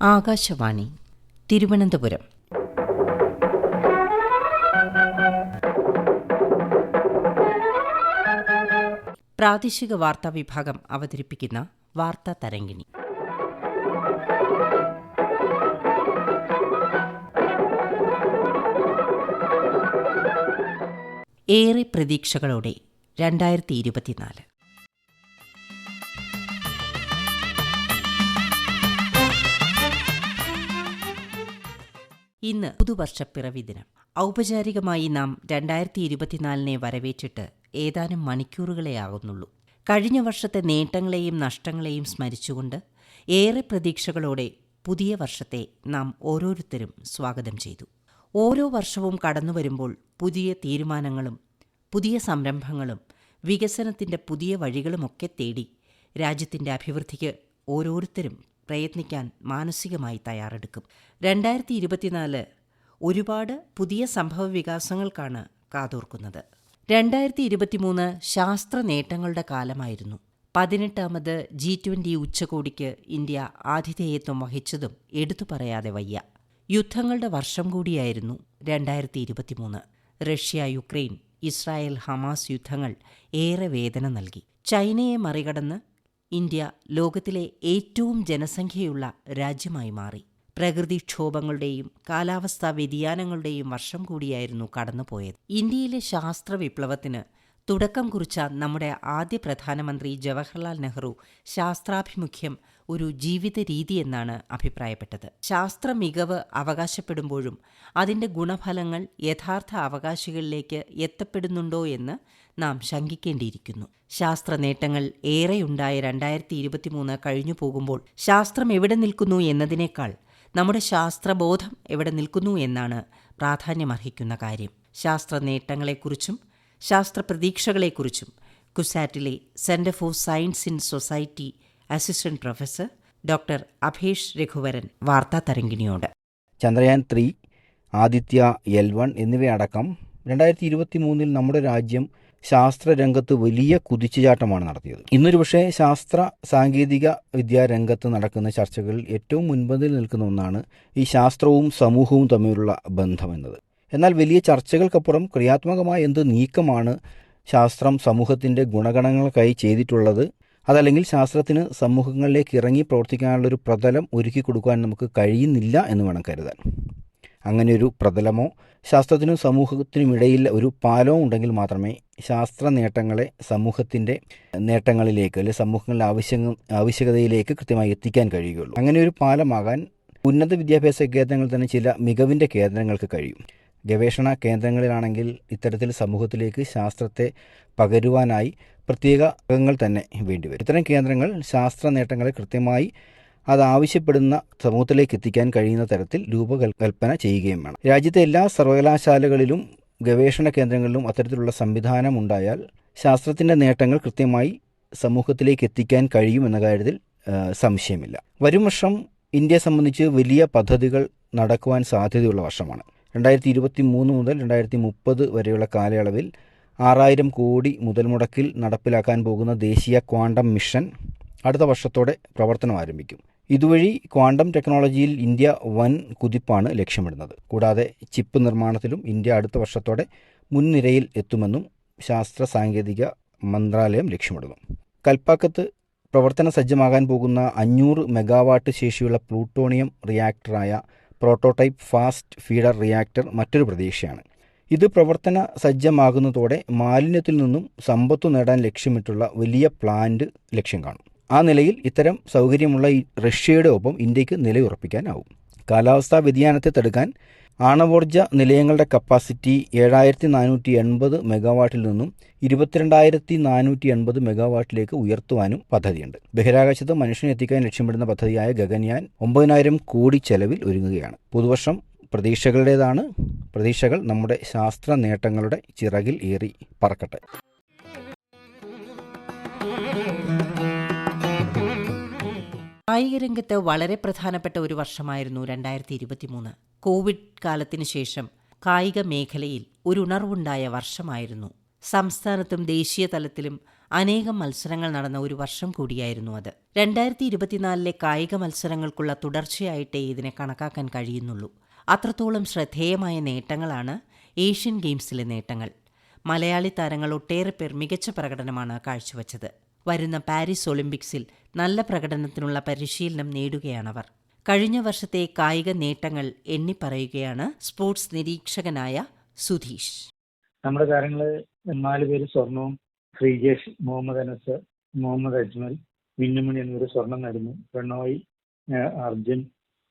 ആകാശവാണി തിരുവനന്തപുരം. പ്രാദേശിക വാർത്താ വിഭാഗം അവതരിപ്പിക്കുന്ന വാർത്താ തരംഗിണി. ഏറെ പ്രതീക്ഷകളോടെ രണ്ടായിരത്തി ഇരുപത്തിനാല്. ഇന്ന് പുതുവർഷ പിറവി ദിനം ഔപചാരികമായി നാം രണ്ടായിരത്തി ഇരുപത്തിനാലിനെ വരവേറ്റിട്ട് ഏതാനും മണിക്കൂറുകളെ ആകുന്നുള്ളൂ കഴിഞ്ഞ വർഷത്തെ നേട്ടങ്ങളെയും നഷ്ടങ്ങളെയും സ്മരിച്ചുകൊണ്ട് ഏറെ പ്രതീക്ഷകളോടെ പുതിയ വർഷത്തെ നാം ഓരോരുത്തരും സ്വാഗതം ചെയ്തു. ഓരോ വർഷവും കടന്നു വരുമ്പോൾ പുതിയ തീരുമാനങ്ങളും പുതിയ സംരംഭങ്ങളും വികസനത്തിന്റെ പുതിയ വഴികളുമൊക്കെ തേടി രാജ്യത്തിന്റെ അഭിവൃദ്ധിക്ക് ഓരോരുത്തരും പ്രയത്നിക്കാൻ മാനസികമായി തയ്യാറെടുക്കും. രണ്ടായിരത്തി ഇരുപത്തിനാല് ഒരുപാട് പുതിയ സംഭവ വികാസങ്ങൾക്കാണ് കാതോർക്കുന്നത്. രണ്ടായിരത്തി ഇരുപത്തിമൂന്ന് ശാസ്ത്ര നേട്ടങ്ങളുടെ കാലമായിരുന്നു. പതിനെട്ടാമത് ജി ട്വന്റി ഉച്ചകോടിക്ക് ഇന്ത്യ ആതിഥേയത്വം വഹിച്ചതും എടുത്തു പറയാതെ വയ്യ. യുദ്ധങ്ങളുടെ വർഷം കൂടിയായിരുന്നു രണ്ടായിരത്തി ഇരുപത്തിമൂന്ന് റഷ്യ യുക്രൈൻ ഇസ്രായേൽ ഹമാസ് യുദ്ധങ്ങൾ ഏറെ വേദന നൽകി. ചൈനയെ മറികടന്ന് ഇന്ത്യ ലോകത്തിലെ ഏറ്റവും ജനസംഖ്യയുള്ള രാജ്യമായി മാറി. പ്രകൃതിക്ഷോഭങ്ങളുടെയും കാലാവസ്ഥാ വ്യതിയാനങ്ങളുടെയും വർഷം കൂടിയായിരുന്നു കടന്നുപോയത്. ഇന്ത്യയിലെ ശാസ്ത്ര വിപ്ലവത്തിന് തുടക്കം കുറിച്ച നമ്മുടെ ആദ്യ പ്രധാനമന്ത്രി ജവഹർലാൽ നെഹ്റു ശാസ്ത്രാഭിമുഖ്യം ഒരു ജീവിത രീതി എന്നാണ് അഭിപ്രായപ്പെട്ടത്. ശാസ്ത്ര മികവ് അവകാശപ്പെടുമ്പോഴും അതിന്റെ ഗുണഫലങ്ങൾ യഥാർത്ഥ അവകാശികളിലേക്ക് എത്തപ്പെടുന്നുണ്ടോ എന്ന് നാം ശങ്കിക്കേണ്ടിയിരിക്കുന്നു. ശാസ്ത്ര നേട്ടങ്ങൾ ഏറെയുണ്ടായ രണ്ടായിരത്തി ഇരുപത്തിമൂന്ന് കഴിഞ്ഞു പോകുമ്പോൾ ശാസ്ത്രം എവിടെ നിൽക്കുന്നു എന്നതിനേക്കാൾ നമ്മുടെ ശാസ്ത്രബോധം എവിടെ നിൽക്കുന്നു എന്നാണ് പ്രാധാന്യമർഹിക്കുന്ന കാര്യം. ശാസ്ത്ര നേട്ടങ്ങളെക്കുറിച്ചും ശാസ്ത്ര പ്രതീക്ഷകളെക്കുറിച്ചും കുസാറ്റിലെ centre for science in society assistant professor doctor Abhesh Raghuvaran വാർത്താ തരംഗിണിയോട്. Chandrayaan three Aditya L one എന്നിവയടക്കം രണ്ടായിരത്തി ഇരുപത്തി മൂന്നിൽ നമ്മുടെ രാജ്യം ശാസ്ത്രരംഗത്ത് വലിയ കുതിച്ചുചാട്ടമാണ് നടത്തിയത്. ഇന്നൊരു പക്ഷേ ശാസ്ത്ര സാങ്കേതിക വിദ്യാരംഗത്ത് നടക്കുന്ന ചർച്ചകളിൽ ഏറ്റവും മുൻപന്തിയിൽ നിൽക്കുന്ന ഒന്നാണ് ഈ ശാസ്ത്രവും സമൂഹവും തമ്മിലുള്ള ബന്ധം എന്നത്. എന്നാൽ വലിയ ചർച്ചകൾക്കപ്പുറം ക്രിയാത്മകമായ എന്ത് നീക്കമാണ് ശാസ്ത്രം സമൂഹത്തിന്റെ ഗുണഗണങ്ങൾക്കായി ചെയ്തിട്ടുള്ളത് അതല്ലെങ്കിൽ ശാസ്ത്രത്തിന് സമൂഹങ്ങളിലേക്ക് ഇറങ്ങി പ്രവർത്തിക്കാനുള്ള ഒരു പ്രതലം ഒരുക്കി കൊടുക്കാൻ നമുക്ക് കഴിയുന്നില്ല എന്ന് വേണം കരുതാൻ. അങ്ങനെ ഒരു പ്രതലമോ ശാസ്ത്രത്തിനും സമൂഹത്തിനും ഇടയിൽ ഒരു പാലവും ഉണ്ടെങ്കിൽ മാത്രമേ ശാസ്ത്ര നേട്ടങ്ങളെ സമൂഹത്തിന്റെ നേട്ടങ്ങളിലേക്ക് അല്ലെങ്കിൽ സമൂഹങ്ങളുടെ ആവശ്യ ആവശ്യകതയിലേക്ക് കൃത്യമായി എത്തിക്കാൻ കഴിയുകയുള്ളൂ. അങ്ങനെ ഒരു പാലമാകാൻ ഉന്നത വിദ്യാഭ്യാസ കേന്ദ്രങ്ങൾ തന്നെ ചില മികവിന്റെ കേന്ദ്രങ്ങൾക്ക് കഴിയും. ഗവേഷണ കേന്ദ്രങ്ങളിലാണെങ്കിൽ ഇത്തരത്തിൽ സമൂഹത്തിലേക്ക് ശാസ്ത്രത്തെ പകരുവാനായി പ്രത്യേക അംഗങ്ങൾ തന്നെ വേണ്ടിവരും. ഇത്തരം കേന്ദ്രങ്ങൾ ശാസ്ത്ര നേട്ടങ്ങളെ കൃത്യമായി അത് ആവശ്യപ്പെടുന്ന സമൂഹത്തിലേക്ക് എത്തിക്കാൻ കഴിയുന്ന തരത്തിൽ രൂപകൽപ്പന ചെയ്യുകയും വേണം. രാജ്യത്തെ എല്ലാ സർവകലാശാലകളിലും ഗവേഷണ കേന്ദ്രങ്ങളിലും അത്തരത്തിലുള്ള സംവിധാനം ഉണ്ടായാൽ ശാസ്ത്രത്തിന്റെ നേട്ടങ്ങൾ കൃത്യമായി സമൂഹത്തിലേക്ക് എത്തിക്കാൻ കഴിയുമെന്ന കാര്യത്തിൽ സംശയമില്ല. വരും വർഷം ഇന്ത്യയെ സംബന്ധിച്ച് വലിയ പദ്ധതികൾ നടക്കുവാൻ സാധ്യതയുള്ള വർഷമാണ്. രണ്ടായിരത്തി ഇരുപത്തി മൂന്ന് മുതൽ രണ്ടായിരത്തി മുപ്പത് വരെയുള്ള കാലയളവിൽ ആറായിരം കോടി മുതൽ മുടക്കിൽ നടപ്പിലാക്കാൻ പോകുന്ന ദേശീയ ക്വാണ്ടം മിഷൻ അടുത്ത വർഷത്തോടെ പ്രവർത്തനം ആരംഭിക്കും. ഇതുവഴി ക്വാണ്ടം ടെക്നോളജിയിൽ ഇന്ത്യ വൻ കുതിപ്പാണ് ലക്ഷ്യമിടുന്നത്. കൂടാതെ ചിപ്പ് നിർമ്മാണത്തിലും ഇന്ത്യ അടുത്ത വർഷത്തോടെ മുൻനിരയിൽ എത്തുമെന്നും ശാസ്ത്ര സാങ്കേതിക മന്ത്രാലയം ലക്ഷ്യമിടുന്നു. കൽപ്പാക്കത്ത് പ്രവർത്തന സജ്ജമാകാൻ പോകുന്ന അഞ്ഞൂറ് മെഗാവാട്ട് ശേഷിയുള്ള പ്ലൂട്ടോണിയം റിയാക്ടറായ പ്രോട്ടോടൈപ്പ് ഫാസ്റ്റ് ഫീഡർ റിയാക്ടർ മറ്റൊരു പ്രതീക്ഷയാണ്. ഇത് പ്രവർത്തന സജ്ജമാകുന്നതോടെ മാലിന്യത്തിൽ നിന്നും സമ്പത്തു നേടാൻ ലക്ഷ്യമിട്ടുള്ള വലിയ പ്ലാന്റ് ലക്ഷ്യം കാണും. ആ നിലയിൽ ഇത്തരം സൗകര്യമുള്ള റഷ്യയുടെ ഒപ്പം ഇന്ത്യയ്ക്ക് നിലയുറപ്പിക്കാനാവും. കാലാവസ്ഥാ വ്യതിയാനത്തെ തടുക്കാൻ ആണവോർജ നിലയങ്ങളുടെ കപ്പാസിറ്റി ഏഴായിരത്തി നാനൂറ്റി എൺപത് മെഗാവാട്ടിൽ നിന്നും ഇരുപത്തിരണ്ടായിരത്തി നാനൂറ്റി എൺപത് മെഗാവാട്ടിലേക്ക് ഉയർത്തുവാനും പദ്ധതിയുണ്ട്. ബഹിരാകാശത്ത് മനുഷ്യനെ എത്തിക്കാൻ ലക്ഷ്യമിടുന്ന പദ്ധതിയായ ഗഗൻയാൻ ഒമ്പതിനായിരം കോടി ചെലവിൽ ഒരുങ്ങുകയാണ്. പുതുവർഷം പ്രതീക്ഷകളുടേതാണ്. പ്രതീക്ഷകൾ നമ്മുടെ ശാസ്ത്ര നേട്ടങ്ങളുടെ ചിറകിൽ ഏറി പറക്കട്ടെ. കായിക രംഗത്ത് വളരെ പ്രധാനപ്പെട്ട ഒരു വർഷമായിരുന്നു രണ്ടായിരത്തി ഇരുപത്തിമൂന്ന് കോവിഡ് കാലത്തിന് ശേഷം കായിക മേഖലയിൽ ഒരു ഉണർവുണ്ടായ വർഷമായിരുന്നു. സംസ്ഥാനത്തും ദേശീയ തലത്തിലും അനേകം മത്സരങ്ങൾ നടന്ന ഒരു വർഷം കൂടിയായിരുന്നു അത്. രണ്ടായിരത്തി ഇരുപത്തിനാലിലെ കായിക മത്സരങ്ങൾക്കുള്ള തുടർച്ചയായിട്ടേ ഇതിനെ കണക്കാക്കാൻ കഴിയുന്നുള്ളൂ. അത്രത്തോളം ശ്രദ്ധേയമായ നേട്ടങ്ങളാണ് ഏഷ്യൻ ഗെയിംസിലെ നേട്ടങ്ങൾ. മലയാളി താരങ്ങൾ ഒട്ടേറെ പേർ മികച്ച പ്രകടനമാണ് കാഴ്ചവച്ചത്. വരുന്ന പാരീസ് ഒളിമ്പിക്സിൽ നല്ല പ്രകടനത്തിനുള്ള പരിശീലനം നേടുകയാണവർ. കഴിഞ്ഞ വർഷത്തെ കായിക നേട്ടങ്ങൾ എണ്ണിപ്പറയുകയാണ് സ്പോർട്സ് നിരീക്ഷകനായ സുധീഷ്. നമ്മുടെ താരങ്ങൾ നാല് പേര് സ്വർണവും ശ്രീജേഷ് മുഹമ്മദ് അനസ് മുഹമ്മദ് അജ്മൽ മിന്നുമണി എന്നിവർ സ്വർണം നേടുന്നു. പ്രണോയ് അർജുൻ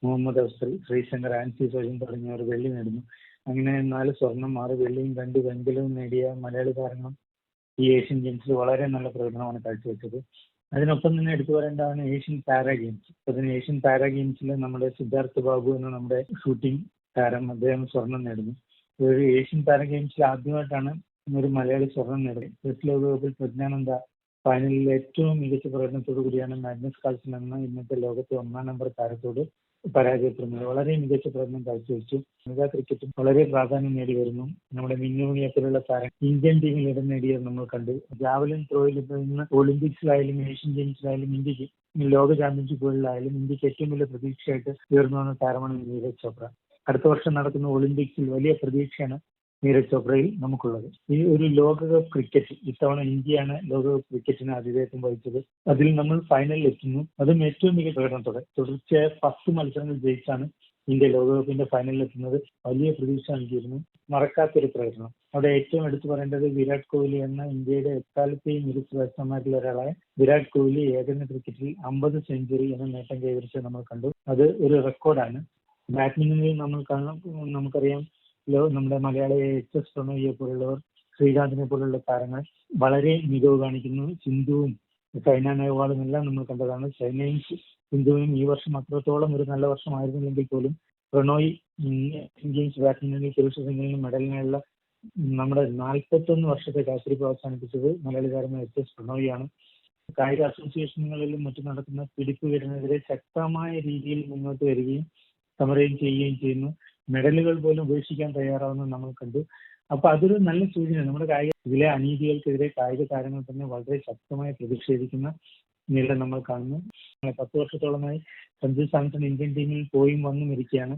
മുഹമ്മദ് അഫ്സൽ ശ്രീശങ്കർ ആൻസി സോജൻ തുടങ്ങിയവർ വെള്ളി നേടുന്നു. അങ്ങനെ നാല് സ്വർണം ആറ് വെള്ളിയും രണ്ട് വെങ്കലവും നേടിയ മലയാളി താരങ്ങൾ ഈ ഏഷ്യൻ ഗെയിംസിൽ വളരെ നല്ല പ്രകടനമാണ് കാഴ്ചവെച്ചത്. അതിനൊപ്പം തന്നെ എടുത്തു പറയേണ്ടതാണ് ഏഷ്യൻ പാരാ ഗെയിംസ്. അതിന് ഏഷ്യൻ പാരാ ഗെയിംസിൽ നമ്മുടെ സിദ്ധാർത്ഥ് ബാബു എന്ന നമ്മുടെ ഷൂട്ടിംഗ് താരം അദ്ദേഹം സ്വർണം നേടുന്നു. ഒരു ഏഷ്യൻ പാരാ ഗെയിംസിൽ ആദ്യമായിട്ടാണ് ഒരു മലയാളി സ്വർണം നേടുന്നത്. ചെസ് ലോകകപ്പിൽ പ്രജ്ഞാനന്ദ ഫൈനലിൽ ഏറ്റവും മികച്ച പ്രകടനത്തോടു കൂടിയാണ് മാഗ്നസ് കാൾസൺ എന്ന ഇന്നത്തെ ലോകത്തെ ഒന്നാം നമ്പർ താരത്തോട് പരാജയപ്പെടുന്നത്. വളരെ മികച്ച പ്രകടനം കാഴ്ചവെച്ചു. വനിതാ ക്രിക്കറ്റും വളരെ പ്രാധാന്യം നേടി വരുന്നു നമ്മുടെ മിന്നുമണിയെ പോലുള്ള താരം ഇന്ത്യൻ ടീമിൽ ഇടം നേടിയത് നമ്മൾ കണ്ടു. ജാവലിൻ ത്രോയിൽ നിന്ന് ഒളിമ്പിക്സിലായാലും ഏഷ്യൻ ഗെയിംസിലായാലും ഇന്ത്യയ്ക്ക് ലോക ചാമ്പ്യൻഷിപ്പുകളിലായാലും ഇന്ത്യയ്ക്ക് ഏറ്റവും വലിയ പ്രതീക്ഷയായിട്ട് ഉയർന്നു വന്ന താരമാണ് നീരജ് ചോപ്ര. അടുത്ത വർഷം നടക്കുന്ന ഒളിമ്പിക്സിൽ വലിയ പ്രതീക്ഷയാണ് നീരജ് ചോപ്രയിൽ നമുക്കുള്ളത്. ഈ ഒരു ലോകകപ്പ് ക്രിക്കറ്റ് ഇത്തവണ ഇന്ത്യയാണ് ലോകകപ്പ് ക്രിക്കറ്റിന് ആതിഥേയത്വം വഹിച്ചത്. അതിൽ നമ്മൾ ഫൈനലിൽ എത്തുന്നു അതും ഏറ്റവും മികച്ച പ്രകടനത്തോടെ. തുടർച്ചയായ പത്ത് മത്സരങ്ങൾ ജയിച്ചാണ് ഇന്ത്യ ലോകകപ്പിന്റെ ഫൈനലിൽ എത്തുന്നത് വലിയ പ്രതീക്ഷ നൽകിയിരുന്നു. മറക്കാത്തൊരു പ്രകടനം. അവിടെ ഏറ്റവും എടുത്തു പറയേണ്ടത് വിരാട് കോഹ്ലി എന്ന ഇന്ത്യയുടെ എക്കാലത്തെയും മികച്ച ബാറ്റ്സ്മാൻമാരിൽ ഒരാളായ വിരാട് കോഹ്ലി ഏകദിന ക്രിക്കറ്റിൽ അമ്പത് സെഞ്ചുറി എന്ന നേട്ടം കൈവരിച്ചത് നമ്മൾ കണ്ടു. അത് ഒരു റെക്കോർഡാണ് ബാഡ്മിന്റണിൽ നമ്മൾ കാണാം നമുക്കറിയാം നമ്മുടെ മലയാളി എച്ച് എസ് പ്രണോയിയെ പോലുള്ളവർ ശ്രീകാന്തിനെ പോലുള്ള താരങ്ങൾ വളരെ മികവ് കാണിക്കുന്നു. സിന്ധുവും സൈന നെഹ്വാളും എല്ലാം നമ്മൾ കണ്ടതാണ്. സൈനയും സിന്ധുവിനും ഈ വർഷം അത്രത്തോളം ഒരു നല്ല വർഷമായിരുന്നില്ലെങ്കിൽ പോലും പ്രണോയ് ഇന്ത്യൻസ് ബാഡ്മിന്റണിൽ പുരുഷ സിംഗിനും മെഡലിനുള്ള നമ്മുടെ നാൽപ്പത്തൊന്ന് വർഷത്തെ കാത്തിരിപ്പ് അവസാനിപ്പിച്ചത് മലയാളി താരം എച്ച് എസ് പ്രണോയിയാണ്. കായിക അസോസിയേഷനുകളിലും മറ്റും നടക്കുന്ന പിടിപ്പുകേടിനെതിരെ ശക്തമായ രീതിയിൽ മുന്നോട്ട് വരികയും സമരം ചെയ്യുകയും ചെയ്യുന്നു. മെഡലുകൾ പോലും ഉപേക്ഷിക്കാൻ തയ്യാറാവുന്ന നമ്മൾ കണ്ടു. അപ്പൊ അതൊരു നല്ല സൂചന നമ്മുടെ കായിക ഇതിലെ അനീതികൾക്കെതിരെ കായിക താരങ്ങൾ തന്നെ വളരെ ശക്തമായി പ്രതിഷേധിക്കുന്ന നില നമ്മൾ കാണുന്നു. പത്ത് വർഷത്തോളമായി സഞ്ജു സാംസൺ ഇന്ത്യൻ ടീമിൽ പോയും വന്നും ഇരിക്കുകയാണ്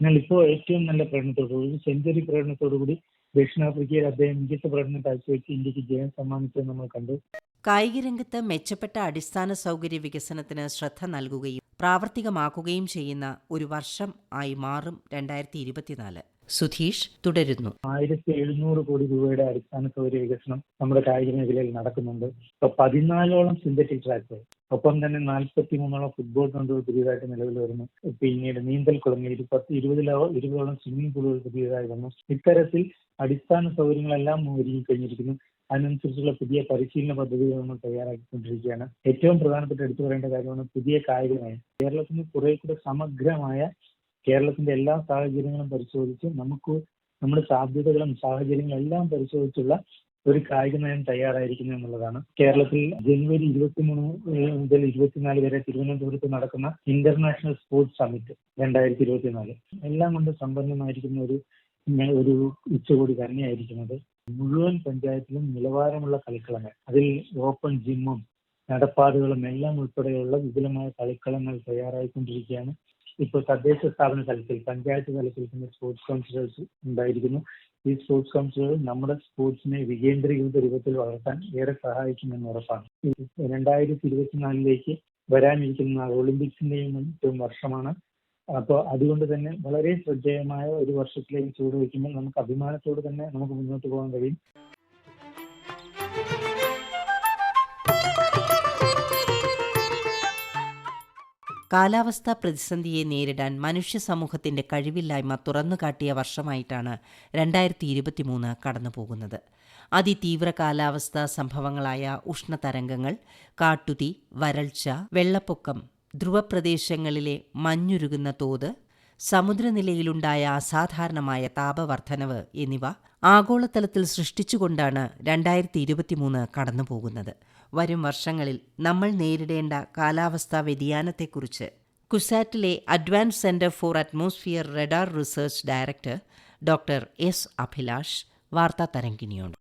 എന്നാൽ ഇപ്പോൾ ഏറ്റവും നല്ല പ്രകടനത്തോടുകൂടി സെഞ്ചുറി പ്രകടനത്തോടുകൂടി ദക്ഷിണാഫ്രിക്കയിൽ അദ്ദേഹം മികച്ച പ്രകടനം കാഴ്ചവെച്ച് ഇന്ത്യയ്ക്ക് ജയം സമ്മാനിച്ചത് നമ്മൾ കണ്ടു. കായിക രംഗത്ത് മെച്ചപ്പെട്ട അടിസ്ഥാന സൗകര്യ വികസനത്തിന് ശ്രദ്ധ നൽകുകയും പ്രാവർത്തികമാക്കുകയും ചെയ്യുന്ന ഒരു വർഷം ആയി മാറും രണ്ടായിരത്തി ഇരുപത്തിനാല് സുധീഷ് തുടരുന്നു. ആയിരത്തി എഴുന്നൂറ് കോടി രൂപയുടെ അടിസ്ഥാന സൗകര്യ വികസനം നമ്മുടെ കായിക മേഖലയിൽ നടക്കുന്നുണ്ട്. ഇപ്പൊ പതിനാലോളം സിന്തറ്റിക് ട്രാക്ക് ഒപ്പം തന്നെ നാൽപ്പത്തി മൂന്നോളം ഫുട്ബോൾ ഗ്രൗണ്ടുകൾ പുതിയതായിട്ട് നിലവിൽ വരുന്നു. പിന്നീട് നീന്തൽ കുളങ്ങൾ ഇരുപത്തി ഇരുപതിലോ ഇരുപതോളം സ്വിമ്മിംഗ് പൂളുകൾ പുതിയതായി വന്നു. ഇത്തരത്തിൽ അടിസ്ഥാന സൗകര്യങ്ങളെല്ലാം ഒരുങ്ങി കഴിഞ്ഞിരിക്കുന്നു. അതിനനുസരിച്ചുള്ള പുതിയ പരിശീലന പദ്ധതികൾ നമ്മൾ തയ്യാറാക്കിക്കൊണ്ടിരിക്കുകയാണ്. ഏറ്റവും പ്രധാനപ്പെട്ട എടുത്തു പറയേണ്ട കാര്യമാണ് പുതിയ കായിക നയം കേരളത്തിന് കുറെ കൂടെ സമഗ്രമായ കേരളത്തിന്റെ എല്ലാ സാഹചര്യങ്ങളും പരിശോധിച്ച് നമുക്ക് നമ്മുടെ സാധ്യതകളും സാഹചര്യങ്ങളും എല്ലാം പരിശോധിച്ചുള്ള ഒരു കായിക നയം തയ്യാറായിരിക്കുന്നു എന്നുള്ളതാണ്. കേരളത്തിൽ ജനുവരി ഇരുപത്തിമൂന്ന് മുതൽ ഇരുപത്തിനാല് വരെ തിരുവനന്തപുരത്ത് നടക്കുന്ന ഇന്റർനാഷണൽ സ്പോർട്സ് സമിറ്റ് രണ്ടായിരത്തി ഇരുപത്തിനാല്. എല്ലാം കൊണ്ട് സമ്പന്നമായിരിക്കുന്ന ഒരു ഒരു ഉച്ചകോടി തന്നെയായിരിക്കുന്നത് മുഴുവൻ പഞ്ചായത്തിലും നിലവാരമുള്ള കളിക്കളങ്ങൾ അതിൽ ഓപ്പൺ ജിമ്മും നടപ്പാടുകളും എല്ലാം ഉൾപ്പെടെയുള്ള വിപുലമായ കളിക്കളങ്ങൾ തയ്യാറായിക്കൊണ്ടിരിക്കുകയാണ്. ഇപ്പോൾ തദ്ദേശ സ്ഥാപന തലത്തിൽ പഞ്ചായത്ത് തലത്തിൽ തന്നെ സ്പോർട്സ് കൗൺസിലേഴ്സ് ഉണ്ടായിരിക്കുന്നു. ഈ സ്പോർട്സ് കൗൺസിലുകൾ നമ്മുടെ സ്പോർട്സിനെ വികേന്ദ്രീകൃത രൂപത്തിൽ വളർത്താൻ ഏറെ സഹായിക്കുമെന്ന് ഉറപ്പാണ്. രണ്ടായിരത്തി ഇരുപത്തിനാലിലേക്ക് വരാനിരിക്കുന്ന ഒളിമ്പിക്സിന്റെയും വർഷമാണ്. അപ്പോൾ അതുകൊണ്ട് തന്നെ വളരെ ശ്രദ്ധേയമായ ഒരു വർഷത്തിലേക്ക് ചൂട് വയ്ക്കുമ്പോൾ നമുക്ക് അഭിമാനത്തോട് തന്നെ നമുക്ക് മുന്നോട്ട് പോകാൻ കഴിയും. കാലാവസ്ഥാ പ്രതിസന്ധിയെ നേരിടാൻ മനുഷ്യ സമൂഹത്തിന്റെ കഴിവില്ലായ്മ തുറന്നുകാട്ടിയ വർഷമായിട്ടാണ് രണ്ടായിരത്തി ഇരുപത്തിമൂന്ന് കടന്നുപോകുന്നത്. അതിതീവ്ര കാലാവസ്ഥാ സംഭവങ്ങളായ ഉഷ്ണതരംഗങ്ങൾ കാട്ടുതീ വരൾച്ച വെള്ളപ്പൊക്കം ധ്രുവപ്രദേശങ്ങളിലെ മഞ്ഞുരുകുന്ന തോത് സമുദ്രനിലയിലുണ്ടായ അസാധാരണമായ താപവർദ്ധനവ് എന്നിവ ആഗോളതലത്തിൽ സൃഷ്ടിച്ചുകൊണ്ടാണ് രണ്ടായിരത്തി ഇരുപത്തിമൂന്ന് കടന്നുപോകുന്നത്. വരും വർഷങ്ങളിൽ നമ്മൾ നേരിടേണ്ട കാലാവസ്ഥാ വ്യതിയാനത്തെക്കുറിച്ച് കുസാറ്റിലെ advance centre for atmosphere radar research director doctor S. Abhilash വാർത്താ തരംഗിണിയോട്.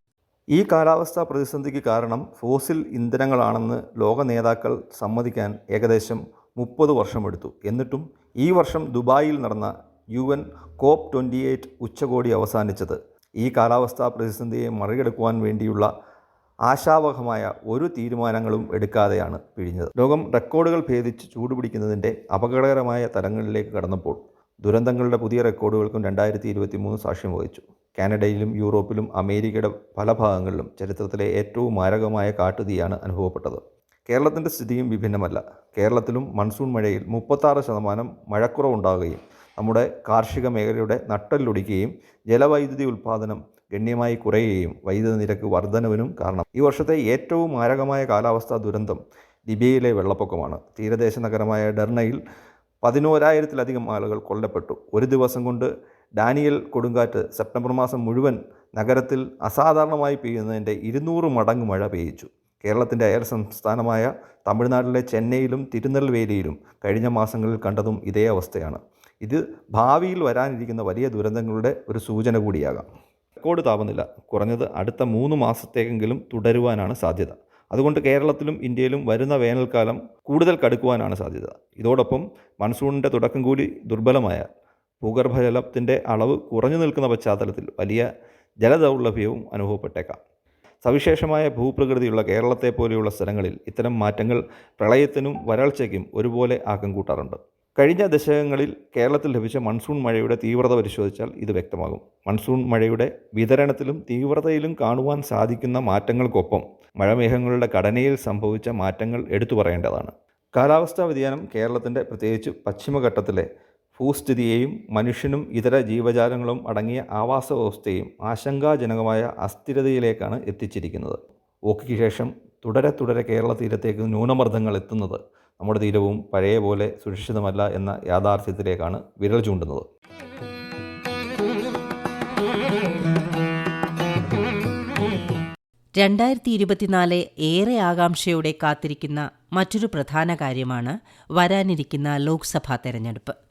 ഈ കാലാവസ്ഥാ പ്രതിസന്ധിക്ക് കാരണം ഫോസിൽ ഇന്ധനങ്ങളാണെന്ന് ലോക നേതാക്കൾ സമ്മതിക്കാൻ ഏകദേശം മുപ്പത് വർഷമെടുത്തു എന്നിട്ടും ഈ വർഷം ദുബായിൽ നടന്ന U N COP twenty eight ഉച്ചകോടി അവസാനിച്ചത്. ഈ കാലാവസ്ഥാ പ്രതിസന്ധിയെ മറികടക്കുവാൻ വേണ്ടിയുള്ള ആശാവഹമായ ഒരു തീരുമാനങ്ങളും എടുക്കാതെയാണ് പിഴിഞ്ഞത്. ലോകം റെക്കോർഡുകൾ ഭേദിച്ച് ചൂടുപിടിക്കുന്നതിന്റെ അപകടകരമായ തലങ്ങളിലേക്ക് കടന്നപ്പോൾ ദുരന്തങ്ങളുടെ പുതിയ റെക്കോർഡുകൾക്കും രണ്ടായിരത്തി ഇരുപത്തി മൂന്ന് സാക്ഷ്യം വഹിച്ചു. കാനഡയിലും യൂറോപ്പിലും അമേരിക്കയുടെ പല ഭാഗങ്ങളിലും ചരിത്രത്തിലെ ഏറ്റവും മാരകമായ കാട്ടുതീയാണ് അനുഭവപ്പെട്ടത്. കേരളത്തിന്റെ സ്ഥിതിയും വിഭിന്നമല്ല. കേരളത്തിലും മൺസൂൺ മഴയിൽ മുപ്പത്താറ് ശതമാനം മഴക്കുറവുണ്ടാകുകയും നമ്മുടെ കാർഷിക മേഖലയുടെ നട്ടല്ലൊടിക്കുകയും ജലവൈദ്യുതി ഉൽപ്പാദനം ഗണ്യമായി കുറയുകയും വൈദ്യുതി നിരക്ക് വർധനവിനും കാരണം. ഈ വർഷത്തെ ഏറ്റവും മാരകമായ കാലാവസ്ഥാ ദുരന്തം ലിബിയയിലെ വെള്ളപ്പൊക്കമാണ്. തീരദേശ നഗരമായ ഡെർണയിൽ പതിനോരായിരത്തിലധികം ആളുകൾ കൊല്ലപ്പെട്ടു. ഒരു ദിവസം കൊണ്ട് ഡാനിയൽ കൊടുങ്കാറ്റ് സെപ്റ്റംബർ മാസം മുഴുവൻ നഗരത്തിൽ അസാധാരണമായി പെയ്യുന്നതിന്റെ ഇരുന്നൂറ് മടങ്ങ് മഴ പെയ്യിച്ചു. കേരളത്തിന്റെ അയൽ സംസ്ഥാനമായ തമിഴ്നാട്ടിലെ ചെന്നൈയിലും തിരുനെൽവേലിയിലും കഴിഞ്ഞ മാസങ്ങളിൽ കണ്ടതും ഇതേ അവസ്ഥയാണ്. ഇത് ഭാവിയിൽ വരാനിരിക്കുന്ന വലിയ ദുരന്തങ്ങളുടെ ഒരു സൂചന കൂടിയാകാം. റെക്കോർഡ് താപനില കുറഞ്ഞത് അടുത്ത മൂന്ന് മാസത്തേക്കെങ്കിലും തുടരുവാനാണ് സാധ്യത. അതുകൊണ്ട് കേരളത്തിലും ഇന്ത്യയിലും വരുന്ന വേനൽക്കാലം കൂടുതൽ കടുക്കുവാനാണ് സാധ്യത. ഇതോടൊപ്പം മൺസൂണിന്റെ തുടക്കം കൂടി ദുർബലമായ ഭൂഗർഭജലത്തിന്റെ അളവ് കുറഞ്ഞു നിൽക്കുന്ന പശ്ചാത്തലത്തിൽ വലിയ ജലദൗർലഭ്യവും അനുഭവപ്പെട്ടേക്കാം. സവിശേഷമായ ഭൂപ്രകൃതിയുള്ള കേരളത്തെ പോലെയുള്ള സ്ഥലങ്ങളിൽ ഇത്തരം മാറ്റങ്ങൾ പ്രളയത്തിനും വരൾച്ചയ്ക്കും ഒരുപോലെ ആക്കം കൂട്ടാറുണ്ട്. കഴിഞ്ഞ ദശകങ്ങളിൽ കേരളത്തിൽ ലഭിച്ച മൺസൂൺ മഴയുടെ തീവ്രത പരിശോധിച്ചാൽ ഇത് വ്യക്തമാകും. മൺസൂൺ മഴയുടെ വിതരണത്തിലും തീവ്രതയിലും കാണുവാൻ സാധിക്കുന്ന മാറ്റങ്ങൾക്കൊപ്പം മഴമേഘങ്ങളുടെ ഘടനയിൽ സംഭവിച്ച മാറ്റങ്ങൾ എടുത്തു പറയേണ്ടതാണ്. കാലാവസ്ഥാ വ്യതിയാനം കേരളത്തിന്റെ പ്രത്യേകിച്ച് പശ്ചിമഘട്ടത്തിലെ ഭൂസ്ഥിതിയെയും മനുഷ്യനും ഇതര ജീവജാലങ്ങളും അടങ്ങിയ ആവാസ വ്യവസ്ഥയും ആശങ്കാജനകമായ അസ്ഥിരതയിലേക്കാണ് എത്തിച്ചിരിക്കുന്നത്. ഓക്കിക്ക് ശേഷം തുടരെ തുടരെ കേരള തീരത്തേക്ക് ന്യൂനമർദ്ദങ്ങൾ എത്തുന്നത് നമ്മുടെ തീരവും പഴയ പോലെ സുരക്ഷിതമല്ല എന്ന യാഥാർത്ഥ്യത്തിലേക്കാണ് വിരൽ ചൂണ്ടുന്നത്. രണ്ടായിരത്തി ഇരുപത്തിനാല് ഏറെ ആകാംക്ഷയോടെ കാത്തിരിക്കുന്ന മറ്റൊരു പ്രധാന കാര്യമാണ് വരാനിരിക്കുന്ന ലോക്സഭാ തെരഞ്ഞെടുപ്പ്.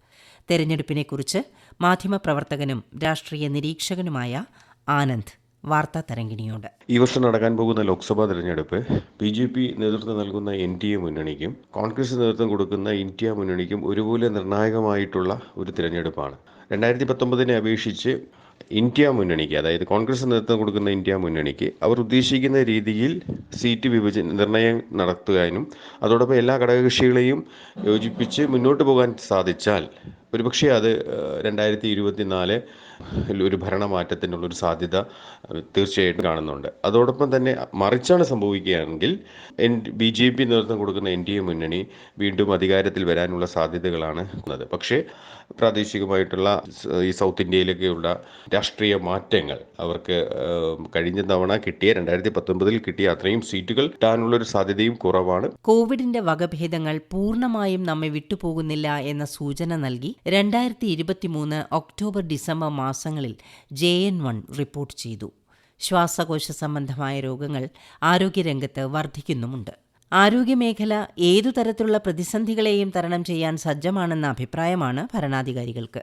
തെരഞ്ഞെടുപ്പിനെക്കുറിച്ച് മാധ്യമപ്രവർത്തകനും രാഷ്ട്രീയ നിരീക്ഷകനുമായ ആനന്ദ് വാർത്താ തരംഗിണിയോട് ഈ വർഷം നടക്കാൻ പോകുന്ന ലോക്സഭാ തെരഞ്ഞെടുപ്പ് ബി ജെ പി നേതൃത്വം നൽകുന്ന എൻ ഡി എ മുന്നണിക്കും കോൺഗ്രസ് നേതൃത്വം കൊടുക്കുന്ന ഇന്ത്യ മുന്നണിക്കും ഒരുപോലെ നിർണായകമായിട്ടുള്ള ഒരു തിരഞ്ഞെടുപ്പാണ്. രണ്ടായിരത്തി പത്തൊമ്പതിനെ അപേക്ഷിച്ച് ഇന്ത്യ മുന്നണിക്ക് അതായത് കോൺഗ്രസ് നേതൃത്വം കൊടുക്കുന്ന ഇന്ത്യ മുന്നണിക്ക് അവർ ഉദ്ദേശിക്കുന്ന രീതിയിൽ സീറ്റ് വിഭജന നിർണയം നടത്തുവാനും അതോടൊപ്പം എല്ലാ ഘടകകക്ഷികളെയും യോജിപ്പിച്ച് മുന്നോട്ട് പോകാൻ സാധിച്ചാൽ ഒരുപക്ഷെ അത് രണ്ടായിരത്തി ഇരുപത്തി നാല് ഒരു ഭരണമാറ്റത്തിനുള്ള ഒരു സാധ്യത തീർച്ചയായിട്ടും കാണുന്നുണ്ട്. അതോടൊപ്പം തന്നെ മറിച്ചാണ് സംഭവിക്കുകയാണെങ്കിൽ എൻ ബി ജെ പി നേതൃത്വം കൊടുക്കുന്ന എൻ ഡി എ മുന്നണി വീണ്ടും അധികാരത്തിൽ വരാനുള്ള സാധ്യതകളാണ് ഉള്ളത്. പക്ഷേ പ്രാദേശികമായിട്ടുള്ള ഈ സൗത്ത് ഇന്ത്യയിലൊക്കെയുള്ള രാഷ്ട്രീയ മാറ്റങ്ങൾ അവർക്ക് കഴിഞ്ഞ തവണ കിട്ടിയ രണ്ടായിരത്തി പത്തൊമ്പതിൽ കിട്ടിയ അത്രയും സീറ്റുകൾ കിട്ടാനുള്ള ഒരു സാധ്യതയും കുറവാണ്. കോവിഡിന്റെ വകഭേദങ്ങൾ പൂർണമായും നമ്മെ വിട്ടുപോകുന്നില്ല എന്ന സൂചന നൽകി രണ്ടായിരത്തി ഇരുപത്തിമൂന്ന് ഒക്ടോബർ ഡിസംബർ മാസങ്ങളിൽ ജെ എൻ വൺ റിപ്പോർട്ട് ചെയ്തു. ശ്വാസകോശ സംബന്ധമായ രോഗങ്ങൾ ആരോഗ്യരംഗത്ത് വർദ്ധിക്കുന്നുമുണ്ട് ആരോഗ്യമേഖല ഏതു തരത്തിലുള്ള പ്രതിസന്ധികളെയും തരണം ചെയ്യാൻ സജ്ജമാണെന്ന അഭിപ്രായമാണ് ഭരണാധികാരികൾക്ക്.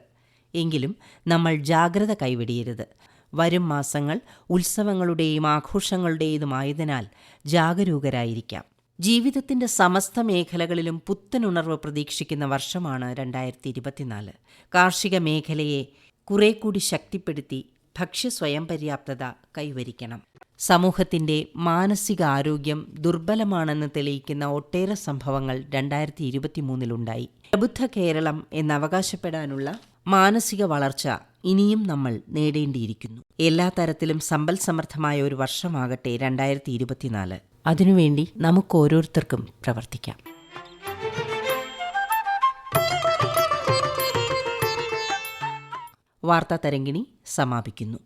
എങ്കിലും നമ്മൾ ജാഗ്രത കൈവിടിയരുത്. വരും മാസങ്ങൾ ഉത്സവങ്ങളുടെയും ആഘോഷങ്ങളുടേതുമായതിനാൽ ജാഗരൂകരായിരിക്കാം. ജീവിതത്തിന്റെ സമസ്ത മേഖലകളിലും പുത്തനുണർവ് പ്രതീക്ഷിക്കുന്ന വർഷമാണ് രണ്ടായിരത്തി ഇരുപത്തിനാല്. കാർഷിക മേഖലയെ കുറെ കൂടി ശക്തിപ്പെടുത്തി ഭക്ഷ്യ സ്വയം പര്യാപ്തത കൈവരിക്കണം. സമൂഹത്തിന്റെ മാനസിക ആരോഗ്യം ദുർബലമാണെന്ന് തെളിയിക്കുന്ന ഒട്ടേറെ സംഭവങ്ങൾ രണ്ടായിരത്തി ഇരുപത്തിമൂന്നിലുണ്ടായി പ്രബുദ്ധ കേരളം എന്നവകാശപ്പെടാനുള്ള മാനസിക വളർച്ച ഇനിയും നമ്മൾ നേടേണ്ടിയിരിക്കുന്നു. എല്ലാ തരത്തിലും സമ്പൽ സമർത്ഥമായ ഒരു വർഷമാകട്ടെ രണ്ടായിരത്തി ഇരുപത്തിനാല് അതിനുവേണ്ടി നമുക്ക് ഓരോരുത്തർക്കും പ്രവർത്തിക്കാം. വാർത്താ തരംഗിണി സമാപിക്കുന്നു.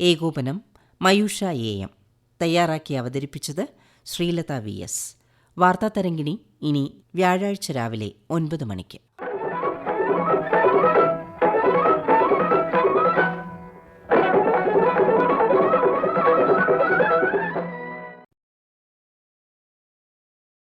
ഏകോപനം മയൂഷ എ എം. തയ്യാറാക്കി അവതരിപ്പിച്ചത് ശ്രീലത വി എസ്. വാർത്താ തരംഗിണി ഇനി വ്യാഴാഴ്ച രാവിലെ ഒൻപത് മണിക്ക്.